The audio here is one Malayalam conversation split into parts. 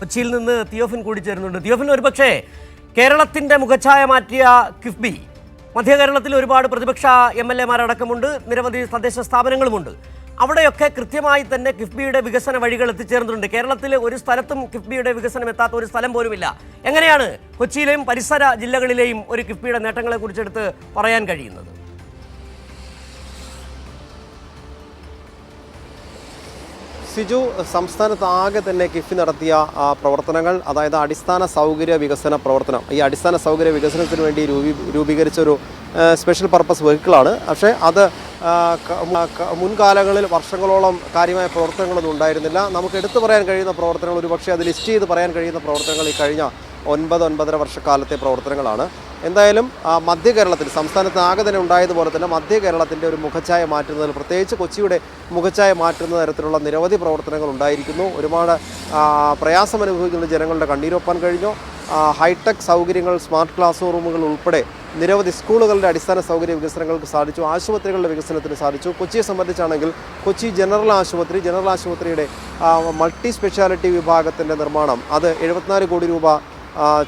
കൊച്ചിയിൽ നിന്ന് തിയോഫിൻ കൂടി ചേരുന്നുണ്ട് തിയോഫിൻ ഒരുപക്ഷെ കേരളത്തിന്റെ മുഖച്ഛായ മാറ്റിയ കിഫ്ബി. മധ്യ കേരളത്തിൽ ഒരുപാട് പ്രതിപക്ഷ എം എൽ എമാരടക്കമുണ്ട് നിരവധി തദ്ദേശ സ്ഥാപനങ്ങളുമുണ്ട്. അവിടെയൊക്കെ കൃത്യമായി തന്നെ കിഫ്ബിയുടെ വികസന വഴികൾ എത്തിച്ചേർന്നിട്ടുണ്ട്. കേരളത്തിൽ ഒരു സ്ഥലത്തും കിഫ്ബിയുടെ വികസനം എത്താത്ത ഒരു സ്ഥലം പോലുമില്ല. എങ്ങനെയാണ് കൊച്ചിയിലെയും പരിസര ജില്ലകളിലെയും ഒരു കിഫ്ബിയുടെ നേട്ടങ്ങളെ കുറിച്ചെടുത്ത് പറയാൻ കഴിയുന്നത്? സിജു സംസ്ഥാനത്ത് ആകെ തന്നെ കിഫി നടത്തിയ പ്രവർത്തനങ്ങൾ അതായത് അടിസ്ഥാന സൗകര്യ വികസന പ്രവർത്തനം. ഈ അടിസ്ഥാന സൗകര്യ വികസനത്തിന് വേണ്ടി രൂപീ രൂപീകരിച്ച ഒരു സ്പെഷ്യൽ പർപ്പസ് വെഹിക്കിളാണ് പക്ഷേ അത് മുൻകാലങ്ങളിൽ വർഷങ്ങളോളം കാര്യമായ പ്രവർത്തനങ്ങളൊന്നും ഉണ്ടായിരുന്നില്ല. നമുക്ക് എടുത്തു പറയാൻ കഴിയുന്ന പ്രവർത്തനങ്ങൾ ഒരു പക്ഷേ അത് ലിസ്റ്റ് ചെയ്ത് പറയാൻ കഴിയുന്ന പ്രവർത്തനങ്ങൾ ഈ കഴിഞ്ഞ ഒൻപത് ഒൻപതര വർഷക്കാലത്തെ പ്രവർത്തനങ്ങളാണ്. എന്തായാലും മധ്യ കേരളത്തിൽ സംസ്ഥാനത്ത് ആകെ തന്നെ ഉണ്ടായതുപോലെ തന്നെ മധ്യ കേരളത്തിന്റെ ഒരു മുഖച്ഛായ മാറ്റുന്നതിൽ പ്രത്യേകിച്ച് കൊച്ചിയുടെ മുഖച്ഛായ മാറ്റുന്ന തരത്തിലുള്ള നിരവധി പ്രവർത്തനങ്ങൾ ഉണ്ടായിരിക്കുന്നു. ഒരുപാട് പ്രയാസം അനുഭവിക്കുന്ന ജനങ്ങളുടെ കണ്ണീരൊപ്പാൻ കഴിഞ്ഞു. ഹൈടെക് സൗകര്യങ്ങൾ സ്മാർട്ട് ക്ലാസ് റൂമുകൾ ഉൾപ്പെടെ നിരവധി സ്കൂളുകളുടെ അടിസ്ഥാന സൗകര്യ വികസനങ്ങൾക്ക് സാധിച്ചു. ആശുപത്രികളുടെ വികസനത്തിന് സാധിച്ചു. കൊച്ചിയെ സംബന്ധിച്ചാണെങ്കിൽ കൊച്ചി ജനറൽ ആശുപത്രി ജനറൽ ആശുപത്രിയുടെ മൾട്ടി സ്പെഷ്യാലിറ്റി വിഭാഗത്തിന്റെ നിർമ്മാണം അത് എഴുപത്തിനാല് കോടി രൂപ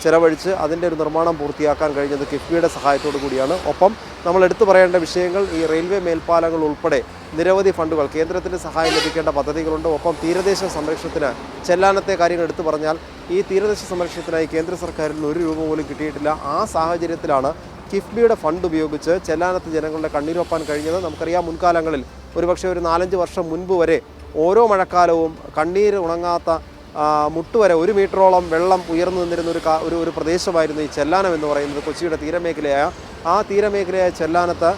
ചെലവഴിച്ച് അതിന്റെ ഒരു നിർമ്മാണം പൂർത്തിയാക്കാൻ കഴിഞ്ഞത് കിഫ്ബിയുടെ സഹായത്തോടു കൂടിയാണ്. ഒപ്പം നമ്മൾ എടുത്തു പറയേണ്ട വിഷയങ്ങൾ ഈ റെയിൽവേ മേൽപ്പാലങ്ങൾ ഉൾപ്പെടെ നിരവധി ഫണ്ടുകൾ കേന്ദ്രത്തിന്റെ സഹായം ലഭിക്കേണ്ട പദ്ധതികളുണ്ട്. ഒപ്പം തീരദേശ സംരക്ഷണത്തിന് ചെല്ലാനത്തെ കാര്യങ്ങൾ എടുത്തു പറഞ്ഞാൽ ഈ തീരദേശ സംരക്ഷണത്തിനായി കേന്ദ്ര സർക്കാരിൽ നിന്ന് ഒരു രൂപ പോലും കിട്ടിയിട്ടില്ല. ആ സാഹചര്യത്തിലാണ് കിഫ്ബിയുടെ ഫണ്ട് ഉപയോഗിച്ച് ചെല്ലാനത്ത് ജനങ്ങളുടെ കണ്ണീരൊപ്പാൻ കഴിഞ്ഞത്. നമുക്കറിയാം മുൻകാലങ്ങളിൽ ഒരുപക്ഷെ ഒരു നാലഞ്ച് വർഷം മുൻപ് വരെ ഓരോ മഴക്കാലവും കണ്ണീർ ഉണങ്ങാത്ത മുട്ടുവരെ ഒരു മീറ്ററോളം വെള്ളം ഉയർന്നു നിന്നിരുന്ന ഒരു ഒരു ഒരു പ്രദേശമായിരുന്നു ഈ ചെല്ലാനം എന്ന് പറയുന്നത്. കൊച്ചിയുടെ തീരമേഖലയായ ആ തീരമേഖലയായ ചെല്ലാനത്ത്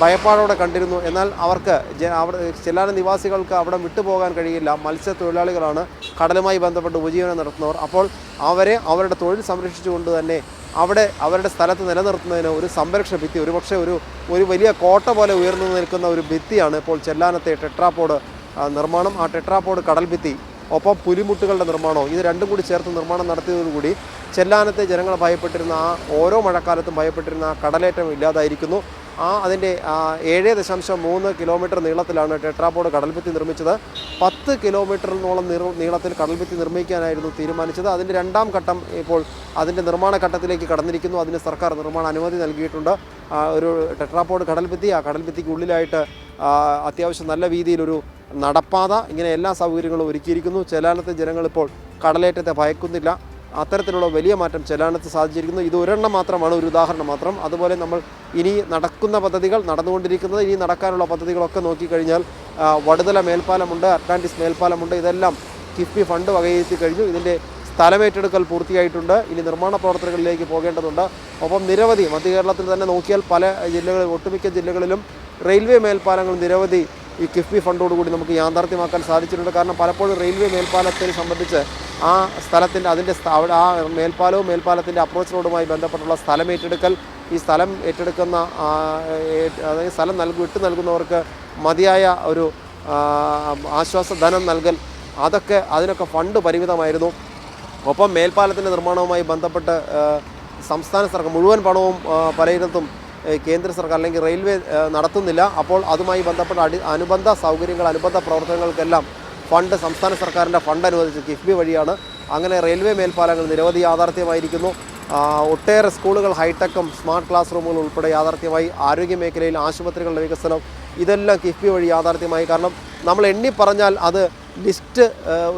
ഭയപ്പാടോടെ കണ്ടിരുന്നു. എന്നാൽ അവർക്ക് അവിടെ ചെല്ലാന നിവാസികൾക്ക് അവിടെ വിട്ടുപോകാൻ കഴിയില്ല. മത്സ്യത്തൊഴിലാളികളാണ് കടലുമായി ബന്ധപ്പെട്ട് ഉപജീവനം നടത്തുന്നവർ. അപ്പോൾ അവരെ അവരുടെ തൊഴിൽ സംരക്ഷിച്ചുകൊണ്ട് തന്നെ അവിടെ അവരുടെ സ്ഥലത്ത് നിലനിർത്തുന്നതിന് ഒരു സംരക്ഷണ ഭിത്തി ഒരുപക്ഷെ ഒരു ഒരു വലിയ കോട്ട പോലെ ഉയർന്നു നിൽക്കുന്ന ഒരു ഭിത്തിയാണ് ഇപ്പോൾ ചെല്ലാനത്തെ ടെട്രാപ്പോഡ് നിർമ്മാണം. ആ ടെട്രാപ്പോഡ് കടൽ ഭിത്തി ഒപ്പം പുലിമുട്ടുകളുടെ നിർമ്മാണവും ഇത് രണ്ടും കൂടി ചേർത്ത് നിർമ്മാണം നടത്തിയതോടുകൂടി ചെല്ലാനത്തെ ജനങ്ങൾ ഭയപ്പെട്ടിരുന്ന ആ ഓരോ മഴക്കാലത്തും ഭയപ്പെട്ടിരുന്ന ആ കടലേറ്റം ഇല്ലാതായിരിക്കുന്നു. ആ അതിന്റെ ഏഴ് ദശാംശം മൂന്ന് കിലോമീറ്റർ നീളത്തിലാണ് ടെട്രാപോഡ് കടൽഭിത്തി നിർമ്മിച്ചത്. പത്ത് കിലോമീറ്ററിനോളം നീള- നീളത്തിൽ കടൽഭിത്തി നിർമ്മിക്കാനായിരുന്നു തീരുമാനിച്ചത്. അതിന്റെ രണ്ടാം ഘട്ടം ഇപ്പോൾ അതിന്റെ നിർമ്മാണ ഘട്ടത്തിലേക്ക് കടന്നിരിക്കുന്നു. അതിന് സർക്കാർ നിർമ്മാണ അനുമതി നൽകിയിട്ടുണ്ട്. ഒരു ടെട്രാപോഡ് കടൽഭിത്തി ആ കടൽഭിത്തിക്ക് ഉള്ളിലായിട്ട് അത്യാവശ്യം നല്ല രീതിയിലൊരു നടപ്പാത. ഇങ്ങനെ എല്ലാ സൗകര്യങ്ങളും ഒരുക്കിയിരിക്കുന്നു. ചെലാനത്തെ ജനങ്ങളിപ്പോൾ കടലേറ്റത്തെ ഭയക്കുന്നില്ല. അത്തരത്തിലുള്ള വലിയ മാറ്റം ചെലാനത്ത് സാധിച്ചിരിക്കുന്നു. ഇത് ഒരെണ്ണം മാത്രമാണ് ഒരു ഉദാഹരണം മാത്രം. അതുപോലെ നമ്മൾ ഇനി നടക്കുന്ന പദ്ധതികൾ നടന്നുകൊണ്ടിരിക്കുന്നത് ഇനി നടക്കാനുള്ള പദ്ധതികളൊക്കെ നോക്കിക്കഴിഞ്ഞാൽ വടുതല മേൽപ്പാലമുണ്ട് അറ്റ്ലാന്റിസ് മേൽപ്പാലമുണ്ട്. ഇതെല്ലാം കിഫ്ബി ഫണ്ട് വകയിരുത്തി കഴിഞ്ഞു. ഇതിന്റെ സ്ഥലമേറ്റെടുക്കൽ പൂർത്തിയായിട്ടുണ്ട്. ഇനി നിർമ്മാണ പ്രവർത്തനങ്ങളിലേക്ക് പോകേണ്ടതുണ്ട്. ഒപ്പം നിരവധി മധ്യ കേരളത്തിൽ തന്നെ നോക്കിയാൽ പല ജില്ലകളിൽ ഒട്ടുമിക്ക ജില്ലകളിലും റെയിൽവേ മേൽപ്പാലങ്ങൾ നിരവധി ഈ കിഫ്ബി ഫണ്ടോടുകൂടി നമുക്ക് യാഥാർത്ഥ്യമാക്കാൻ സാധിച്ചിട്ടുണ്ട്. കാരണം പലപ്പോഴും റെയിൽവേ മേൽപ്പാലത്തെ സംബന്ധിച്ച് ആ സ്ഥലത്തിന്റെ അതിന്റെ ആ മേൽപ്പാലവും മേൽപ്പാലത്തിന്റെ അപ്രോച്ച് റോഡുമായി ബന്ധപ്പെട്ടുള്ള സ്ഥലം ഏറ്റെടുക്കൽ ഈ സ്ഥലം ഏറ്റെടുക്കുന്ന അതായത് സ്ഥലം നൽകി വിട്ടു നൽകുന്നവർക്ക് മതിയായ ഒരു ആശ്വാസ ധനം നൽകൽ അതൊക്കെ അതിനൊക്കെ ഫണ്ട് പരിമിതമായിരുന്നു. ഒപ്പം മേൽപ്പാലത്തിന്റെ നിർമ്മാണവുമായി ബന്ധപ്പെട്ട് സംസ്ഥാന സർക്കാർ മുഴുവൻ പണവും പലയിടത്തും കേന്ദ്ര സർക്കാർ അല്ലെങ്കിൽ റെയിൽവേ നടത്തുന്നില്ല. അപ്പോൾ അതുമായി ബന്ധപ്പെട്ട അടി അനുബന്ധ സൗകര്യങ്ങൾ അനുബന്ധ പ്രവർത്തനങ്ങൾക്കെല്ലാം ഫണ്ട് സംസ്ഥാന സർക്കാരിന്റെ ഫണ്ട് അനുവദിച്ച് കിഫ്ബി വഴിയാണ് അങ്ങനെ റെയിൽവേ മേൽപ്പാലങ്ങൾ നിരവധി യാഥാർത്ഥ്യമായിരിക്കുന്നു. ഒട്ടേറെ സ്കൂളുകൾ ഹൈടെക്കും സ്മാർട്ട് ക്ലാസ് റൂമുകൾ ഉൾപ്പെടെ യാഥാർത്ഥ്യമായി ആരോഗ്യ മേഖലയിൽ ആശുപത്രികളുടെ വികസനം ഇതെല്ലാം കിഫ്ബി വഴി യാഥാർത്ഥ്യമായി. കാരണം നമ്മൾ എണ്ണി പറഞ്ഞാൽ അത് ലിസ്റ്റ്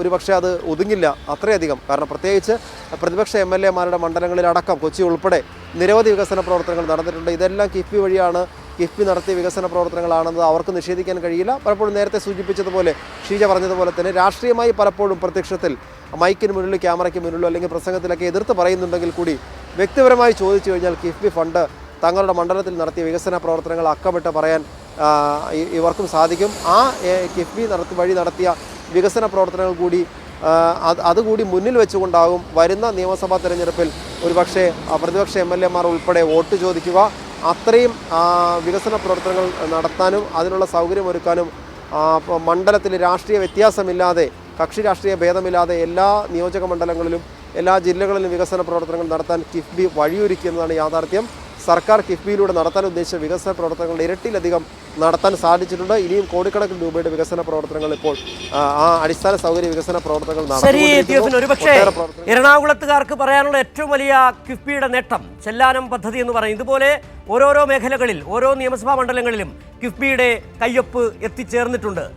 ഒരുപക്ഷെ അത് ഒതുങ്ങില്ല അത്രയധികം. കാരണം പ്രത്യേകിച്ച് പ്രതിപക്ഷ എം എൽ എമാരുടെ മണ്ഡലങ്ങളിലടക്കം കൊച്ചി ഉൾപ്പെടെ നിരവധി വികസന പ്രവർത്തനങ്ങൾ നടന്നിട്ടുണ്ട്. ഇതെല്ലാം കിഫ്ബി വഴിയാണ് കിഫ്ബി നടത്തിയ വികസന പ്രവർത്തനങ്ങളാണെന്ന് അവർക്ക് നിഷേധിക്കാൻ കഴിയില്ല. പലപ്പോഴും നേരത്തെ സൂചിപ്പിച്ചതുപോലെ ഷീജ പറഞ്ഞതുപോലെ തന്നെ രാഷ്ട്രീയമായി പലപ്പോഴും പ്രത്യക്ഷത്തിൽ മൈക്കിന് മുന്നിൽ ക്യാമറയ്ക്ക് മുന്നിലോ അല്ലെങ്കിൽ പ്രസംഗത്തിലൊക്കെ എതിർത്ത് പറയുന്നുണ്ടെങ്കിൽ കൂടി വ്യക്തിപരമായി ചോദിച്ചു കഴിഞ്ഞാൽ കിഫ്ബി ഫണ്ട് തങ്ങളുടെ മണ്ഡലത്തിൽ നടത്തിയ വികസന പ്രവർത്തനങ്ങൾ അക്കമിട്ട് പറയാൻ ഇവർക്കും സാധിക്കും. ആ കിഫ്ബി നടത്തി വഴി നടത്തിയ വികസന പ്രവർത്തനങ്ങൾ കൂടി അതുകൂടി മുന്നിൽ വെച്ചുകൊണ്ടാകും വരുന്ന നിയമസഭാ തെരഞ്ഞെടുപ്പിൽ ഒരുപക്ഷെ പ്രതിപക്ഷ എം എൽ എമാർ ഉൾപ്പെടെ വോട്ട് ചോദിക്കുക. അത്രയും വികസന പ്രവർത്തനങ്ങൾ നടത്താനും അതിനുള്ള സൗകര്യമൊരുക്കാനും മണ്ഡലത്തിൽ രാഷ്ട്രീയ വ്യത്യാസമില്ലാതെ കക്ഷി രാഷ്ട്രീയ ഭേദമില്ലാതെ എല്ലാ നിയോജക മണ്ഡലങ്ങളിലും എല്ലാ ജില്ലകളിലും വികസന പ്രവർത്തനങ്ങൾ നടത്താൻ കിഫ്ബി വഴിയൊരുക്കിയെന്നതാണ് യാഥാർത്ഥ്യം. സർക്കാർ കിഫ്ബിയിലൂടെ നടത്താൻ ഉദ്ദേശിച്ച വികസന പ്രവർത്തനങ്ങളുടെ ഇരട്ടിയിലധികം നടത്താൻ സാധിച്ചിട്ടുണ്ട്. ഇനിയും കോടിക്കണക്കിന് രൂപയുടെ വികസന പ്രവർത്തനങ്ങൾ ഇപ്പോൾ ആ, അടിസ്ഥാന സൗകര്യ വികസന പ്രവർത്തനങ്ങൾ ശരി നടന്നുകൊണ്ടിരിക്കുന്നു. തിയോഫിൻ ഒരുപക്ഷെ പ്രവർത്തനങ്ങൾ. എറണാകുളത്തുകാർക്ക് പറയാനുള്ള ഏറ്റവും വലിയ കിഫ്ബിയുടെ നേട്ടം ചെല്ലാനം പദ്ധതി എന്ന് പറയും. ഇതുപോലെ ഓരോരോ മേഖലകളിൽ ഓരോ നിയമസഭാ മണ്ഡലങ്ങളിലും കിഫ്ബിയുടെ കയ്യൊപ്പ് എത്തിച്ചേർന്നിട്ടുണ്ട്.